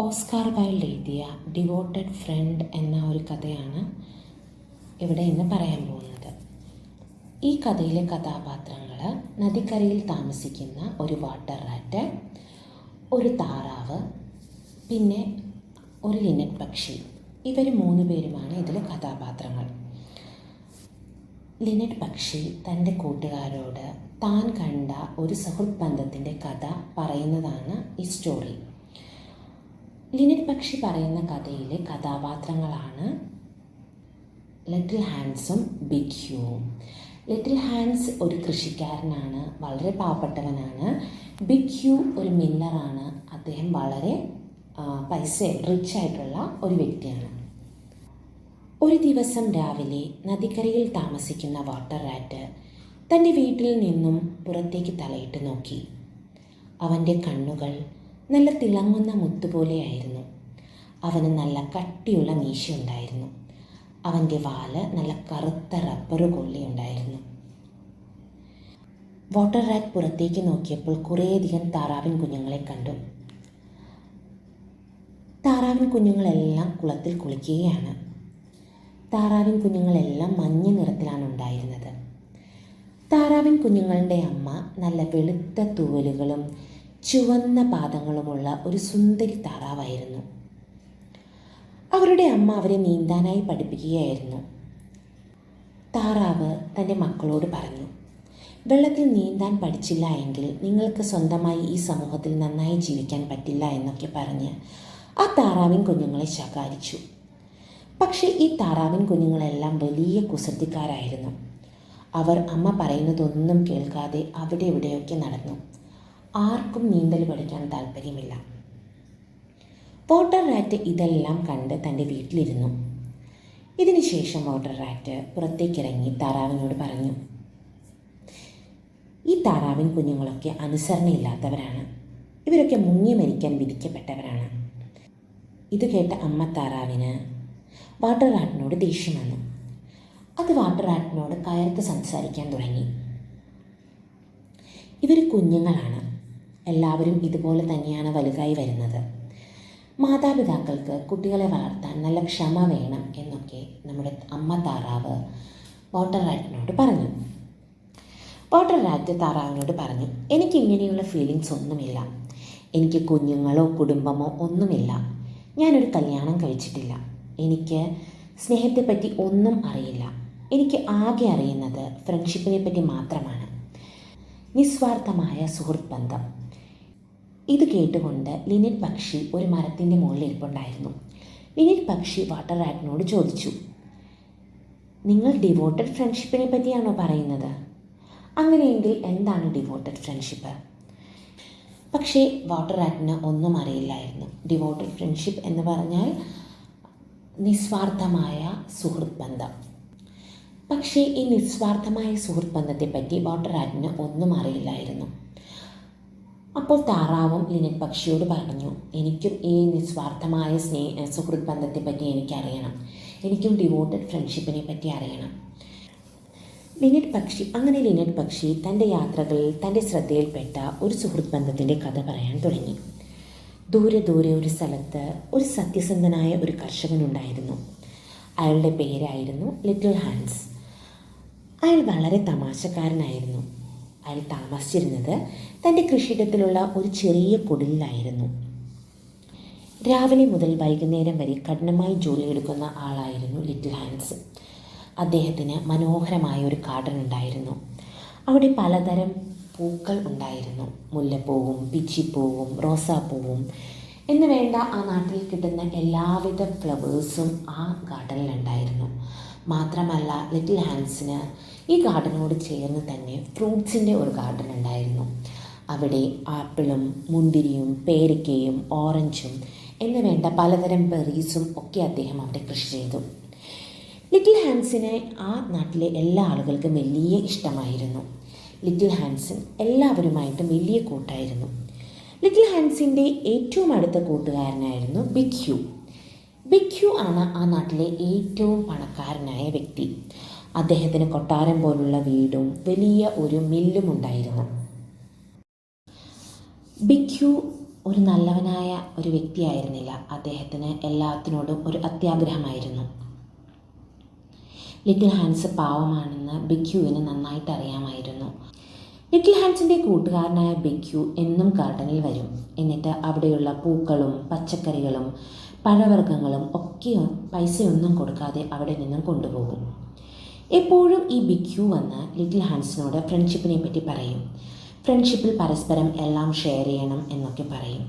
Oscar Wilde എഴുതിയ devoted friend എന്ന ഒരു കഥയാണ് ഇവിടെ ഇന്ന് പറയാൻ പോകുന്നത്. ഈ കഥയിലെ കഥാപാത്രങ്ങൾ നദിക്കരയിൽ താമസിക്കുന്ന ഒരു വാട്ടർ റാറ്റ് ഒരു താറാവ് പിന്നെ ഒരു ലിനറ്റ് പക്ഷി. ഇവർ മൂന്ന് പേരുമാണ് ഇതിലെ കഥാപാത്രങ്ങൾ. ലിനറ്റ് പക്ഷി തന്റെ കൂട്ടുകാരോട് താൻ കണ്ട ഒരു സുഹൃത്ത് ബന്ധത്തിന്റെ കഥ പറയുന്നതാണ് ഈ സ്റ്റോറി ലിനറ്റ് പക്ഷി പറയുന്ന കഥയിലെ കഥാപാത്രങ്ങളാണ് ലിറ്റിൽ ഹാൻസും ബിഗ് ഹ്യൂവും. ലിറ്റിൽ ഹാൻസ് ഒരു കൃഷിക്കാരനാണ് വളരെ പാവപ്പെട്ടവനാണ്. ബിഗ് ഹ്യൂ ഒരു മില്ലറാണ്. അദ്ദേഹം വളരെ പൈസ റിച്ച് ആയിട്ടുള്ള ഒരു വ്യക്തിയാണ്. ഒരു ദിവസം രാവിലെ നദിക്കരയിൽ താമസിക്കുന്ന വാട്ടർ റാറ്റ് തന്റെ വീട്ടിൽ നിന്നും പുറത്തേക്ക് തലയിട്ട് നോക്കി. അവന്റെ കണ്ണുകൾ നല്ല തിളങ്ങുന്ന മുത്തുപോലെയായിരുന്നു. അവന് നല്ല കട്ടിയുള്ള മീശയുണ്ടായിരുന്നു. അവന്റെ വാൽ നല്ല കറുത്ത റബ്ബർ കൊള്ളിയുണ്ടായിരുന്നു. വാട്ടർ റാക്ക് പുറത്തേക്ക് നോക്കിയപ്പോൾ കുറേയധികം താറാവിൻ കുഞ്ഞുങ്ങളെ കണ്ടു. താറാവിൻ കുഞ്ഞുങ്ങളെല്ലാം കുളത്തിൽ കുളിക്കുകയാണ്. താറാവിൻ കുഞ്ഞുങ്ങളെല്ലാം മഞ്ഞ നിറത്തിലാണ് ഉണ്ടായിരുന്നത്. താറാവിൻ കുഞ്ഞുങ്ങളുടെ അമ്മ നല്ല വെളുത്ത തൂവലുകളും ചുവന്ന പാദങ്ങളുമുള്ള ഒരു സുന്ദരി താറാവായിരുന്നു. അവരുടെ അമ്മ അവരെ നീന്താനായി പഠിപ്പിക്കുകയായിരുന്നു. താറാവ് തന്റെ മക്കളോട് പറഞ്ഞു വെള്ളത്തിൽ നീന്താൻ പഠിച്ചില്ല എങ്കിൽ നിങ്ങൾക്ക് സ്വന്തമായി ഈ സമൂഹത്തിൽ നന്നായി ജീവിക്കാൻ പറ്റില്ല എന്നൊക്കെ പറഞ്ഞ് ആ താറാവിൻ കുഞ്ഞുങ്ങളെ ശകാരിച്ചു. പക്ഷേ ഈ താറാവിൻ കുഞ്ഞുങ്ങളെല്ലാം വലിയ കുസൃതിക്കാരായിരുന്നു. അവർ അമ്മ പറയുന്നതൊന്നും കേൾക്കാതെ അവിടെ ഇവിടെയൊക്കെ നടന്നു. ആർക്കും നീന്തൽ പഠിക്കാൻ താല്പര്യമില്ല. വാട്ടർ റാറ്റ് ഇതെല്ലാം കണ്ട് തന്റെ വീട്ടിലിരുന്നു. ഇതിനുശേഷം വാട്ടർ റാറ്റ് പുറത്തേക്കിറങ്ങി താറാവിനോട് പറഞ്ഞു ഈ താറാവിൻ കുഞ്ഞുങ്ങളൊക്കെ അനുസരണയില്ലാത്തവരാണ്. ഇവരൊക്കെ മുങ്ങി മരിക്കാൻ വിധിക്കപ്പെട്ടവരാണ്. ഇത് കേട്ട അമ്മ താറാവിന് വാട്ടർ റാറ്റിനോട് ദേഷ്യം വന്നു. അത് വാട്ടർ റാറ്റിനോട് കയർത്ത് സംസാരിക്കാൻ തുടങ്ങി. ഇവർ കുഞ്ഞുങ്ങളാണ്. എല്ലാവരും ഇതുപോലെ തന്നെയാണ് വലുതായി വരുന്നത്. മാതാപിതാക്കൾക്ക് കുട്ടികളെ വളർത്താൻ നല്ല ക്ഷമ വേണം എന്നൊക്കെ നമ്മുടെ അമ്മ താറാവ് വാട്ടർ റാറ്റിനോട് പറഞ്ഞു. വാട്ടർ റാറ്റ് താറാവിനോട് പറഞ്ഞു എനിക്ക് ഇങ്ങനെയുള്ള ഫീലിങ്സ് ഒന്നുമില്ല. എനിക്ക് കുഞ്ഞുങ്ങളോ കുടുംബമോ ഒന്നുമില്ല. ഞാനൊരു കല്യാണം കഴിച്ചിട്ടില്ല. എനിക്ക് സ്നേഹത്തെപ്പറ്റി ഒന്നും അറിയില്ല. എനിക്ക് ആകെ അറിയുന്നത് ഫ്രണ്ട്ഷിപ്പിനെ പറ്റി മാത്രമാണ്. നിസ്വാർത്ഥമായ സുഹൃത്ത് ബന്ധം ഇത് കേട്ടുകൊണ്ട് ലിനിറ്റ് പക്ഷി ഒരു മരത്തിന്റെ മുകളിൽ ഇരിപ്പുണ്ടായിരുന്നു. ലിനിൽ പക്ഷി വാട്ടർ റാറ്റിനോട് ചോദിച്ചു നിങ്ങൾ ഡിവോട്ടഡ് ഫ്രണ്ട്ഷിപ്പിനെ പറ്റിയാണോ പറയുന്നത്? അങ്ങനെയെങ്കിൽ എന്താണ് ഡിവോട്ടഡ് ഫ്രണ്ട്ഷിപ്പ് പക്ഷേ വാട്ടർ റാറ്റിന് ഒന്നും അറിയില്ലായിരുന്നു. ഡിവോട്ടഡ് ഫ്രണ്ട്ഷിപ്പ് എന്ന് പറഞ്ഞാൽ നിസ്വാർത്ഥമായ സുഹൃത്ത് ബന്ധം പക്ഷേ ഈ നിസ്വാർത്ഥമായ സുഹൃത്ത് ബന്ധത്തെപ്പറ്റി വാട്ടർ റാറ്റിന് ഒന്നും അറിയില്ലായിരുന്നു. അപ്പോൾ താറാവും ലിനറ്റ് പക്ഷിയോട് പറഞ്ഞു എനിക്കും ഈ നിസ്വാർത്ഥമായ സ്നേഹ സുഹൃത്ത് ബന്ധത്തെപ്പറ്റി എനിക്കറിയണം. എനിക്കും ഡിവോട്ടഡ് ഫ്രണ്ട്ഷിപ്പിനെ പറ്റി അറിയണം. ലിനറ്റ് പക്ഷി അങ്ങനെ ലിനറ്റ് പക്ഷി തന്റെ യാത്രകളിൽ തന്റെ ശ്രദ്ധയിൽപ്പെട്ട ഒരു സുഹൃത്ത് ബന്ധത്തിന്റെ കഥ പറയാൻ തുടങ്ങി. ദൂരെ ദൂരെ ഒരു സ്ഥലത്ത് ഒരു സത്യസന്ധനായ ഒരു കർഷകനുണ്ടായിരുന്നു. അയാളുടെ പേരായിരുന്നു ലിറ്റിൽ ഹാൻസ്. അയാൾ വളരെ തമാശക്കാരനായിരുന്നു. അയാൾ താമസിച്ചിരുന്നത് തന്റെ കൃഷിയിടത്തിലുള്ള ഒരു ചെറിയ കുടിലായിരുന്നു രാവിലെ മുതൽ വൈകുന്നേരം വരെ കഠിനമായി ജോലിയെടുക്കുന്ന ആളായിരുന്നു ലിറ്റിൽ ഹാൻസ്. അദ്ദേഹത്തിന് മനോഹരമായ ഒരു ഗാർഡൻ ഉണ്ടായിരുന്നു. അവിടെ പലതരം പൂക്കൾ ഉണ്ടായിരുന്നു. മുല്ലപ്പൂവും പിച്ചിപ്പൂവും റോസാപ്പൂവും എന്ന് വേണ്ട ആ നാട്ടിൽ കിട്ടുന്ന എല്ലാവിധ ഫ്ലവേഴ്സും ആ ഗാർഡനിലുണ്ടായിരുന്നു മാത്രമല്ല ലിറ്റിൽ ഹാൻസിന് ഈ ഗാർഡനോട് ചേർന്ന് തന്നെ ഫ്രൂട്ട്സിന്റെ ഒരു ഗാർഡൻ ഉണ്ടായിരുന്നു അവിടെ ആപ്പിളും മുന്തിരിയും പേരക്കയും ഓറഞ്ചും എന്ന് വേണ്ട പലതരം ബെറീസും ഒക്കെ അദ്ദേഹം അവിടെ കൃഷി ചെയ്തു. ലിറ്റിൽ ഹാൻസിനെ ആ നാട്ടിലെ എല്ലാ ആളുകൾക്കും വലിയ ഇഷ്ടമായിരുന്നു. ലിറ്റിൽ ഹാൻസൻ എല്ലാവരുമായിട്ടും വലിയ കൂട്ടായിരുന്നു. ലിറ്റിൽ ഹാൻസിന്റെ ഏറ്റവും അടുത്ത കൂട്ടുകാരനായിരുന്നു ബിഗ് ഹ്യൂ ആണ് ആ നാട്ടിലെ ഏറ്റവും പണക്കാരനായ വ്യക്തി. അദ്ദേഹത്തിന് കൊട്ടാരം പോലുള്ള വീടും വലിയ ഒരു മില്ലും ഉണ്ടായിരുന്നു. ബിക്യു ഒരു നല്ലവനായ ഒരു വ്യക്തിയായിരുന്നില്ല. അദ്ദേഹത്തിന് എല്ലാത്തിനോടും ഒരു അത്യാഗ്രഹമായിരുന്നു. ലിറ്റിൽ ഹാൻസ് പാവമാണെന്ന് ബിക്യുവിന് നന്നായിട്ട് അറിയാമായിരുന്നു. ലിറ്റിൽ ഹാൻസിന്റെ കൂട്ടുകാരനായ ബിക്യു എന്നും ഗാർഡനിൽ വരും. എന്നിട്ട് അവിടെയുള്ള പൂക്കളും പച്ചക്കറികളും പഴവർഗങ്ങളും ഒക്കെ പൈസയൊന്നും കൊടുക്കാതെ അവിടെ നിന്നും കൊണ്ടുപോകും. എപ്പോഴും ഈ ബിക്യു വന്ന് ലിറ്റിൽ ഹാൻസിനോട് ഫ്രണ്ട്ഷിപ്പിനെ പറ്റി പറയും. ഫ്രണ്ട്ഷിപ്പിൽ പരസ്പരം എല്ലാം ഷെയർ ചെയ്യണം എന്നൊക്കെ പറയും.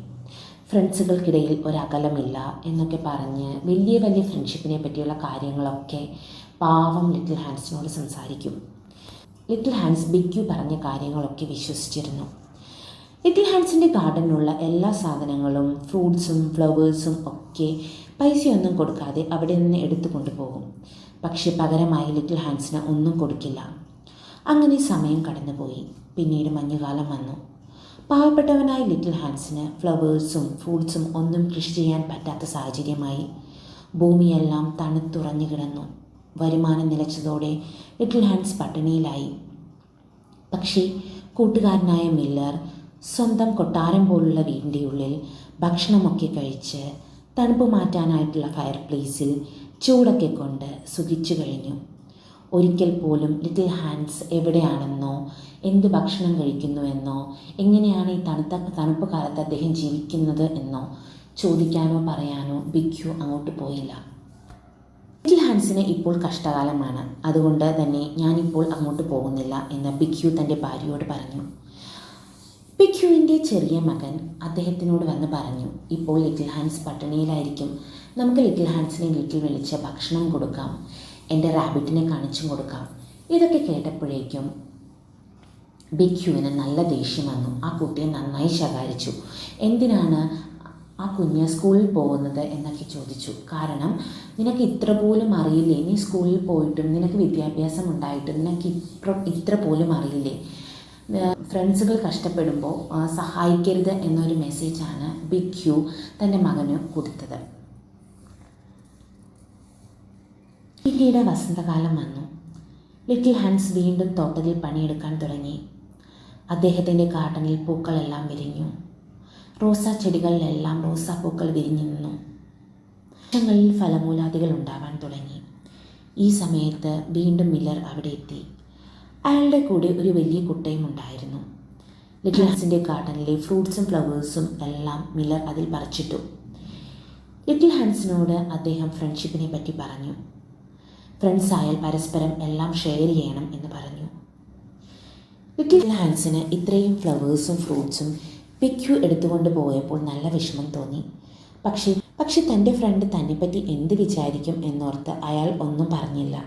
ഫ്രണ്ട്സുകൾക്കിടയിൽ ഒരകലമില്ല എന്നൊക്കെ പറഞ്ഞ് വലിയ വലിയ ഫ്രണ്ട്ഷിപ്പിനെ പറ്റിയുള്ള കാര്യങ്ങളൊക്കെ പാവം ലിറ്റിൽ ഹാൻസിനോട് സംസാരിക്കും. ലിറ്റിൽ ഹാൻസ് ബിക്യു പറഞ്ഞ കാര്യങ്ങളൊക്കെ വിശ്വസിച്ചിരുന്നു. ലിറ്റിൽ ഹാൻസിന്റെ ഗാർഡനിലുള്ള എല്ലാ സാധനങ്ങളും ഫ്രൂട്ട്സും ഫ്ലവേഴ്സും ഒക്കെ പൈസയൊന്നും കൊടുക്കാതെ അവിടെ നിന്ന് എടുത്തു കൊണ്ടുപോകും പക്ഷെ പകരമായി ലിറ്റിൽ ഹാൻസിന് ഒന്നും കൊടുക്കില്ല. അങ്ങനെ സമയം കടന്നുപോയി. പിന്നീട് മഞ്ഞുകാലം വന്നു. പാവപ്പെട്ടവനായ ലിറ്റിൽ ഹാൻസിന് ഫ്ലവേഴ്സും ഫ്രൂട്ട്സും ഒന്നും കൃഷി ചെയ്യാൻ പറ്റാത്ത സാഹചര്യമായി. ഭൂമിയെല്ലാം തണുത്തുറഞ്ഞു കിടന്നു. വരുമാനം നിലച്ചതോടെ ലിറ്റിൽ ഹാൻസ് പട്ടിണിയിലായി. പക്ഷേ കൂട്ടുകാരനായ മില്ലർ സ്വന്തം കൊട്ടാരം പോലുള്ള വീടിന്റെ ഉള്ളിൽ ഭക്ഷണമൊക്കെ കഴിച്ച് തണുപ്പ് മാറ്റാനായിട്ടുള്ള ഫയർ പ്ലേസിൽ ചൂടൊക്കെ കൊണ്ട് സുഖിച്ചു കഴിഞ്ഞു. ഒരിക്കൽ പോലും ലിറ്റിൽ ഹാൻഡ്സ് എവിടെയാണെന്നോ എന്ത് ഭക്ഷണം കഴിക്കുന്നുവെന്നോ എങ്ങനെയാണ് ഈ തണുത്ത തണുപ്പ് കാലത്ത് അദ്ദേഹം ജീവിക്കുന്നത് എന്നോ ചോദിക്കാനോ പറയാനോ ബിക്കു അങ്ങോട്ട് പോയില്ല. ലിറ്റിൽ ഹാൻസിന് ഇപ്പോൾ കഷ്ടകാലമാണ്. അതുകൊണ്ട് തന്നെ ഞാനിപ്പോൾ അങ്ങോട്ട് പോകുന്നില്ല എന്ന് ബിക്യു തന്റെ ഭാര്യയോട് പറഞ്ഞു. ബിക്യുവിന്റെ ചെറിയ മകൻ അദ്ദേഹത്തിനോട് വന്ന് പറഞ്ഞു ഇപ്പോൾ ലിറ്റിൽ ഹാൻസ് പട്ടിണിയിലായിരിക്കും. നമുക്ക് ലിറ്റിൽ ഹാൻസിനെ വീട്ടിൽ വിളിച്ച് ഭക്ഷണം കൊടുക്കാം. എന്റെ റാബിറ്റിനെ കാണിച്ചും കൊടുക്കാം. ഇതൊക്കെ കേട്ടപ്പോഴേക്കും ബിക്യുവിന് നല്ല ദേഷ്യം വന്നു. ആ കുട്ടിയെ നന്നായി ശകാരിച്ചു. എന്തിനാണ് ആ കുഞ്ഞ് സ്കൂളിൽ പോകുന്നത് എന്നൊക്കെ ചോദിച്ചു. കാരണം നിനക്ക് ഇത്ര പോലും അറിയില്ലേ? നീ സ്കൂളിൽ പോയിട്ടും നിനക്ക് വിദ്യാഭ്യാസം ഉണ്ടായിട്ടും നിനക്ക് ഇത്ര ഇത്ര പോലും അറിയില്ലേ? ഫ്രണ്ട്സുകൾ കഷ്ടപ്പെടുമ്പോൾ സഹായിക്കരുത് എന്നൊരു മെസ്സേജാണ് ബിക്യു ക്യൂ തന്റെ മകന് കൊടുത്തത്. പിന്നീട് വസന്തകാലം വന്നു. ലിറ്റിൽ ഹാൻസ് വീണ്ടും തോട്ടത്തിൽ പണിയെടുക്കാൻ തുടങ്ങി. അദ്ദേഹത്തിന്റെ ഗാർഡനിൽ പൂക്കളെല്ലാം വിരിഞ്ഞു. റോസാ ചെടികളിലെല്ലാം റോസാപ്പൂക്കൾ വിരിഞ്ഞു നിന്നു. വൃക്ഷങ്ങളിൽ ഫലമൂലാദികൾ ഉണ്ടാവാൻ തുടങ്ങി. ഈ സമയത്ത് വീണ്ടും മില്ലർ അവിടെ എത്തി. അയാളുടെ കൂടെ ഒരു വലിയ കുട്ടയും ഉണ്ടായിരുന്നു. ലിറ്റിൽ ഹാൻസിന്റെ ഗാർഡനിലെ ഫ്രൂട്ട്സും ഫ്ലവേഴ്സും എല്ലാം മില്ലർ അതിൽ പറിച്ചിട്ടു. ലിറ്റിൽ ഹാൻസിനോട് അദ്ദേഹം ഫ്രണ്ട്ഷിപ്പിനെ പറ്റി പറഞ്ഞു. ഫ്രണ്ട്സ് ആയാൽ പരസ്പരം എല്ലാം ഷെയർ ചെയ്യണം എന്ന് പറഞ്ഞു. ലിറ്റിൽ ഹാൻസിന് ഇത്രയും ഫ്ലവേഴ്സും ഫ്രൂട്ട്സും പിക്യു എടുത്തുകൊണ്ട് പോയപ്പോൾ നല്ല വിഷമം തോന്നി. പക്ഷേ പക്ഷെ തന്റെ ഫ്രണ്ട് തന്നെപ്പറ്റി എന്ത് വിചാരിക്കും എന്നോർത്ത് അയാൾ ഒന്നും പറഞ്ഞില്ല.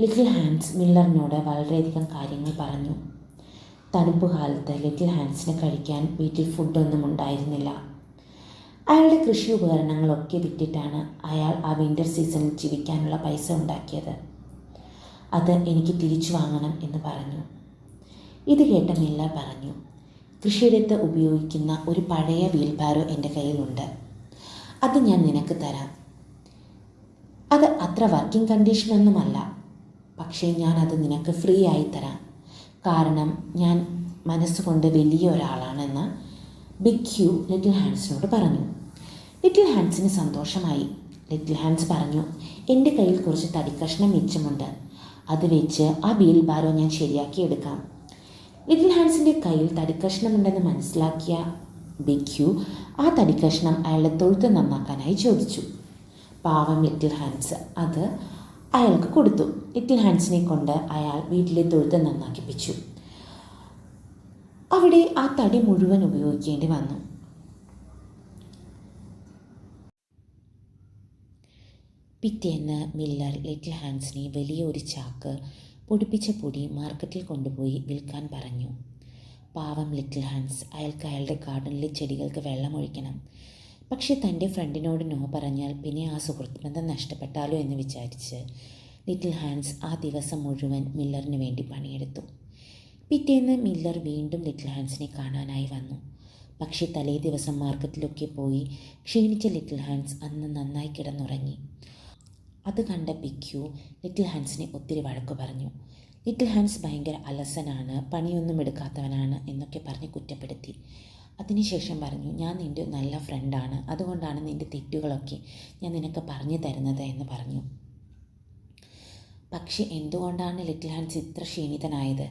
ലിറ്റിൽ ഹാൻസ് മില്ലറിനോട് വളരെയധികം കാര്യങ്ങൾ പറഞ്ഞു. തണുപ്പ് കാലത്ത് ലിറ്റിൽ ഹാൻസിന് കഴിക്കാൻ വീട്ടിൽ ഫുഡൊന്നും ഉണ്ടായിരുന്നില്ല. അയാളുടെ കൃഷി ഉപകരണങ്ങളൊക്കെ വിറ്റിട്ടാണ് അയാൾ ആ വിന്റർ സീസണിൽ ജീവിക്കാനുള്ള പൈസ ഉണ്ടാക്കിയത്. അത് എനിക്ക് തിരിച്ചു വാങ്ങണം എന്ന് പറഞ്ഞു. ഇത് കേട്ട മില്ല പറഞ്ഞു കൃഷിയിടത്ത് ഉപയോഗിക്കുന്ന ഒരു പഴയ വീൽബാരോ എന്റെ കയ്യിലുണ്ട്. അത് ഞാൻ നിനക്ക് തരാം. അത് അത്ര വർക്കിംഗ് കണ്ടീഷനൊന്നുമല്ല പക്ഷേ ഞാൻ അത് നിനക്ക് ഫ്രീ ആയി തരാം. കാരണം ഞാൻ മനസ്സുകൊണ്ട് വലിയ ഒരാളാണെന്ന് ബിഗ് ഹ്യൂ ലിറ്റിൽ ഹാൻഡ്സിനോട് പറഞ്ഞു. ലിറ്റിൽ ഹാൻസിന് സന്തോഷമായി. ലിറ്റിൽ ഹാൻസ് പറഞ്ഞു എന്റെ കയ്യിൽ കുറച്ച് തടിക്കഷ്ണം മിച്ചമുണ്ട്. അത് വെച്ച് ആ വീൽ ബാരോ ഞാൻ ശരിയാക്കി എടുക്കാം. ലിറ്റിൽ ഹാൻസിന്റെ കയ്യിൽ തടിക്കഷ്ണമുണ്ടെന്ന് മനസ്സിലാക്കിയ ബിക്യു ആ തടിക്കഷ്ണം അയാളുടെ തൊഴുത്ത് നന്നാക്കാനായി ചോദിച്ചു. പാവം ലിറ്റിൽ ഹാൻസ് അത് അയാൾക്ക് കൊടുത്തു. ലിറ്റിൽ ഹാൻസിനെ കൊണ്ട് അയാൾ വീട്ടിലെ തൊഴുത്ത് നന്നാക്കിപ്പിച്ചു. അവിടെ ആ തടി മുഴുവൻ ഉപയോഗിക്കേണ്ടി വന്നു. പിറ്റേന്ന് മില്ലർ ലിറ്റിൽ ഹാൻസിനെ വലിയ ഒരു ചാക്ക് പൊടിപ്പിച്ച പൊടി മാർക്കറ്റിൽ കൊണ്ടുപോയി വിൽക്കാൻ പറഞ്ഞു. പാവം ലിറ്റിൽ ഹാൻസ് അയാൾക്ക് അയാളുടെ ഗാർഡനിലെ ചെടികൾക്ക് വെള്ളമൊഴിക്കണം. പക്ഷെ തന്റെ ഫ്രണ്ടിനോട് നോ പറഞ്ഞാൽ പിന്നെ ആ സുഹൃത്ത് ബന്ധം നഷ്ടപ്പെട്ടാലോ എന്ന് വിചാരിച്ച് ലിറ്റിൽ ഹാൻസ് ആ ദിവസം മുഴുവൻ മില്ലറിന് വേണ്ടി പണിയെടുത്തു. പിറ്റേന്ന് മില്ലർ വീണ്ടും ലിറ്റിൽ ഹാൻസിനെ കാണാനായി വന്നു. പക്ഷേ തലേ ദിവസം മാർക്കറ്റിലൊക്കെ പോയി ക്ഷീണിച്ച ലിറ്റിൽ ഹാൻസ് അന്ന് നന്നായി കിടന്നുറങ്ങി. അത് കണ്ട പിക്യു ലിറ്റിൽ ഹാൻസിനെ ഒത്തിരി വഴക്കു പറഞ്ഞു. ലിറ്റിൽ ഹാൻസ് ഭയങ്കര അലസനാണ് പണിയൊന്നും എടുക്കാത്തവനാണ് എന്നൊക്കെ പറഞ്ഞ് കുറ്റപ്പെടുത്തി. അതിനുശേഷം പറഞ്ഞു ഞാൻ നിന്റെ നല്ല ഫ്രണ്ടാണ് അതുകൊണ്ടാണ് നിന്റെ തെറ്റുകളൊക്കെ ഞാൻ നിനക്ക് പറഞ്ഞു തരുന്നത് എന്ന് പറഞ്ഞു. പക്ഷെ എന്തുകൊണ്ടാണ് ലിറ്റിൽ ഹാൻസ് ഇത്ര ക്ഷീണിതനായത്?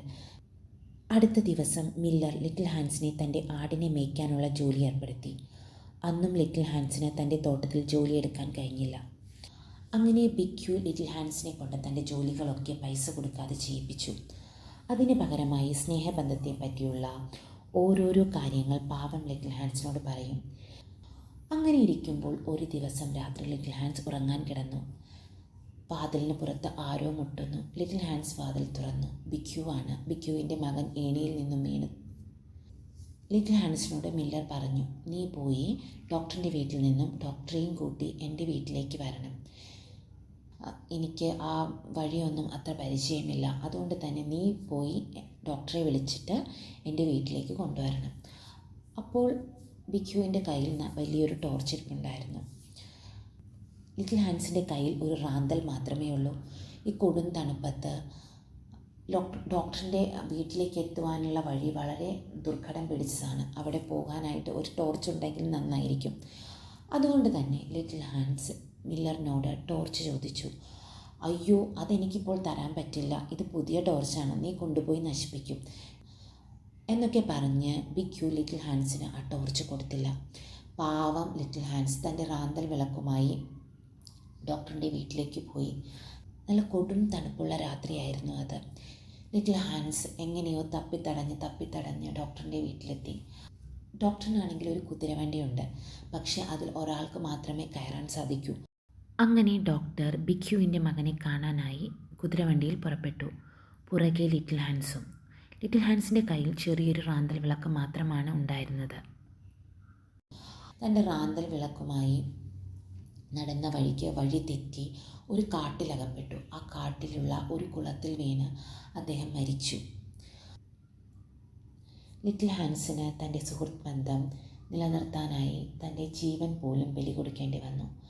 അടുത്ത ദിവസം മില്ലർ ലിറ്റിൽ ഹാൻസിനെ തന്റെ ആടിനെ മേയ്ക്കാനുള്ള ജോലി ഏർപ്പെടുത്തി. അന്നും ലിറ്റിൽ ഹാൻസിന് തന്റെ തോട്ടത്തിൽ ജോലിയെടുക്കാൻ കഴിഞ്ഞില്ല. അങ്ങനെ ബിക്യു ലിറ്റിൽ ഹാൻസിനെ കൊണ്ട് തന്റെ ജോലികളൊക്കെ പൈസ കൊടുക്കാതെ ചെയ്യിപ്പിച്ചു. അതിന് പകരമായി സ്നേഹബന്ധത്തെ പറ്റിയുള്ള ഓരോരോ കാര്യങ്ങൾ പാവം ലിറ്റിൽ ഹാൻസിനോട് പറയും. അങ്ങനെ ഇരിക്കുമ്പോൾ ഒരു ദിവസം രാത്രി ലിറ്റിൽ ഹാൻസ് ഉറങ്ങാൻ കിടന്നു. വാതിലിന് പുറത്ത് ആരോ മുട്ടുന്നു. ലിറ്റിൽ ഹാൻസ് വാതിൽ തുറന്നു. ബിക്യു ആണ്. ബിക്യുവിന്റെ മകൻ ഏണിയിൽ നിന്നും വീണു. ലിറ്റിൽ ഹാൻസിനോട് മില്ലർ പറഞ്ഞു നീ പോയി ഡോക്ടറിന്റെ വീട്ടിൽ നിന്നും ഡോക്ടറെയും കൂട്ടി എന്റെ വീട്ടിലേക്ക് വരണം. എനിക്ക് ആ വഴിയൊന്നും അത്ര പരിചയമില്ല. അതുകൊണ്ട് തന്നെ നീ പോയി ഡോക്ടറെ വിളിച്ചിട്ട് എന്റെ വീട്ടിലേക്ക് കൊണ്ടുവരണം. അപ്പോൾ ബിക്യുവിന്റെ കയ്യിൽ വലിയൊരു ടോർച്ച് ഇരിപ്പുണ്ടായിരുന്നു. ലിറ്റിൽ ഹാൻസിന്റെ കയ്യിൽ ഒരു റാന്തൽ മാത്രമേ ഉള്ളൂ. ഈ കൊടും തണുപ്പത്ത് ഡോക്ടറിന്റെ വീട്ടിലേക്ക് എത്തുവാനുള്ള വഴി വളരെ ദുർഘടം പിടിച്ചതാണ്. അവിടെ പോകാനായിട്ട് ഒരു ടോർച്ച് ഉണ്ടെങ്കിൽ നന്നായിരിക്കും. അതുകൊണ്ട് തന്നെ ലിറ്റിൽ ഹാൻസ് മില്ലറിനോട് ടോർച്ച് ചോദിച്ചു. അയ്യോ അതെനിക്കിപ്പോൾ തരാൻ പറ്റില്ല. ഇത് പുതിയ ടോർച്ചാണ്. നീ കൊണ്ടുപോയി നശിപ്പിക്കും. എന്നൊക്കെ പറഞ്ഞ് ബിഗ് ലിറ്റിൽ ഹാൻസിന് ആ ടോർച്ച് കൊടുത്തില്ല. പാവം ലിറ്റിൽ ഹാൻസ് തന്റെ റാന്തൽ വിളക്കുമായി ഡോക്ടറിന്റെ വീട്ടിലേക്ക് പോയി. നല്ല കൊടും തണുപ്പുള്ള രാത്രിയായിരുന്നു അത്. ലിറ്റിൽ ഹാൻസ് എങ്ങനെയോ തപ്പിത്തടഞ്ഞ് തപ്പിത്തടഞ്ഞ് ഡോക്ടറിന്റെ വീട്ടിലെത്തി. ഡോക്ടറിനാണെങ്കിൽ ഒരു കുതിരവണ്ടിയുണ്ട്. പക്ഷേ അതിൽ ഒരാൾക്ക് മാത്രമേ കയറാൻ സാധിക്കൂ. അങ്ങനെ ഡോക്ടർ ബിക്യുവിന്റെ മകനെ കാണാനായി കുതിരവണ്ടിയിൽ പുറപ്പെട്ടു. പുറകെ ലിറ്റിൽ ഹാൻസും. ലിറ്റിൽ ഹാൻസിന്റെ കയ്യിൽ ചെറിയൊരു റാന്തൽ വിളക്ക് മാത്രമാണ് ഉണ്ടായിരുന്നത്. തന്റെ റാന്തൽ വിളക്കുമായി നടന്ന വഴിക്ക് വഴി തെറ്റി ഒരു കാട്ടിലകപ്പെട്ടു. ആ കാട്ടിലുള്ള ഒരു കുളത്തിൽ വീണ് അദ്ദേഹം മരിച്ചു. ലിറ്റിൽ ഹാൻസിന് തന്റെ സുഹൃത്ത് ബന്ധം നിലനിർത്താനായി തന്റെ ജീവൻ പോലും ബലി കൊടുക്കേണ്ടി വന്നു.